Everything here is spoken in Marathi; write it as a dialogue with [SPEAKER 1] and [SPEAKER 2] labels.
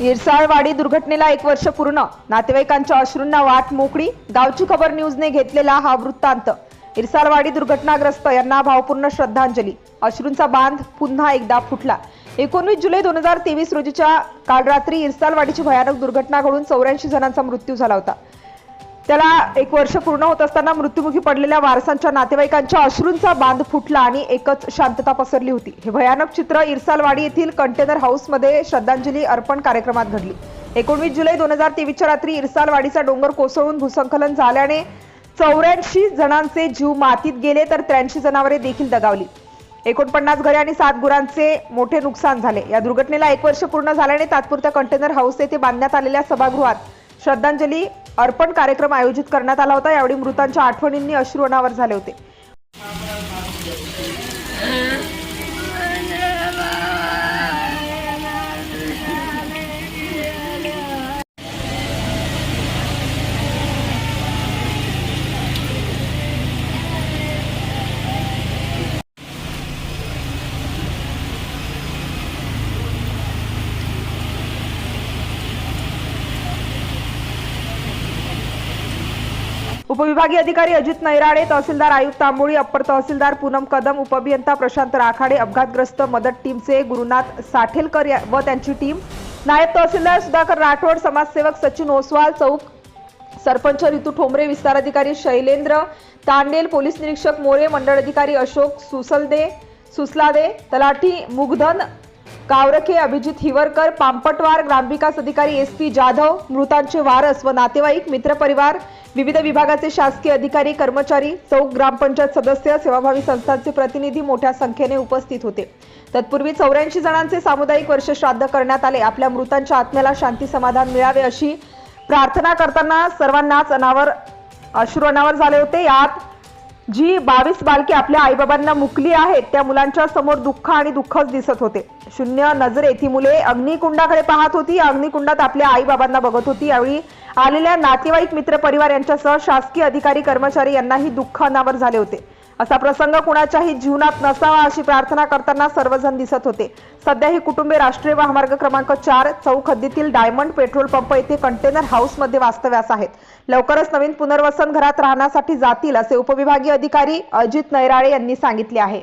[SPEAKER 1] इरसाळवाडी दुर्घटनेला एक वर्ष पूर्ण. नातेवाईकांच्या अश्रूंना वाट मोकळी. गावची खबर न्यूजने घेतलेला हा वृत्तांत. इरसाळवाडी दुर्घटनाग्रस्त यांना भावपूर्ण श्रद्धांजली. अश्रूंचा बांध पुन्हा एकदा फुटला. एकोणवीस जुलै दोन हजार तेवीस रोजीच्या काल रात्री इरसाळवाडीची भयानक दुर्घटना घडून चौऱ्याऐंशी जणांचा मृत्यू झाला होता. त्याला एक वर्ष पूर्ण होत असताना मृत्युमुखी पडलेल्या वारसांच्या नातेवाईकांच्या अश्रूंचा बांध फुटला आणि एकच शांतता पसरली होती. हे भयानक चित्र इरसालवाडी येथील कंटेनर हाऊसमध्ये श्रद्धांजली अर्पण कार्यक्रमात घडली. एकोणवीस जुलै दोन हजार तेवीसच्या रात्री इरसालवाडीचा डोंगर कोसळून भूसंकलन झाल्याने चौऱ्याऐंशी जणांचे जीव मातीत गेले तर त्र्याऐंशी जनावरे देखील दगावली. एकोणपन्नास घरे आणि सात गुरांचे मोठे नुकसान झाले. या दुर्घटनेला एक वर्ष पूर्ण झाल्याने तात्पुरत्या कंटेनर हाऊस येथे बांधण्यात आलेल्या सभागृहात श्रद्धांजली अर्पण कार्यक्रम आयोजित करण्यात आला होता. यावेळी मृतांच्या आठवणींनी अश्रू अनावर झाले होते. उपविभागीय अधिकारी अजित नैराडे तहसीलदार आयुक्त तांबोळी अप्पर तहसीलदार पूनम कदम उपअभियंता प्रशांत राखाडे अपघातग्रस्त मदत टीमचे गुरुनाथ साठेलकर व त्यांची टीम. नायब तहसीलदार सुधाकर राठोड समाजसेवक सचिन ओसवाल चौक सरपंच ऋतू ठोंबरे विस्तार अधिकारी शैलेंद्र तांडेल पोलीस निरीक्षक मोरे मंडळ अधिकारी अशोक सुसलदे सुसलादे तलाठी मुगधन कावरखे अभिजित हिवरकर पांपटवार ग्रामविकास अधिकारी एस पी जाधव मृतांचे वारस व नातेवाईक मित्रपरिवार विविध विभागाचे शासकीय अधिकारी कर्मचारी चौक ग्रामपंचायत सदस्य सेवाभावी संस्थांचे प्रतिनिधी मोठ्या संख्येने उपस्थित होते. तत्पूर्वी चौऱ्याऐंशी जणांचे सामुदायिक वर्ष श्राद्ध करण्यात आले. आपल्या मृतांच्या आत्म्याला शांती समाधान मिळावे अशी प्रार्थना करताना सर्वांनाच अनावर अश्रू अनावर झाले होते. यात जी बावीस बालके आपल्या आईबाबांना मुकली आहेत त्या मुलांच्या समोर दुःख आणि दुःखच दिसत होते. शून्य नजरेत ही मुले अग्निकुंडाकडे पाहत होती. अग्निकुंडात आपल्या आईबाबांना बघत होती. यावेळी आलेल्या नातेवाईक मित्र परिवार यांच्यासह शासकीय अधिकारी कर्मचारी यांनाही दुःख अनावर झाले होते. असा प्रसंग कुणाच्याही जीवनात नसावा अशी प्रार्थना करताना सर्वजण दिसत होते. सध्या ही कुटुंबे राष्ट्रीय महामार्ग क्रमांक चार चौक हद्दीतील डायमंड पेट्रोल पंप येथे कंटेनर हाऊसमध्ये वास्तव्यास आहेत. लवकरच नवीन पुनर्वसन घरात राहण्यासाठी जातील असे उपविभागीय अधिकारी अजित नैराळे यांनी सांगितले आहे.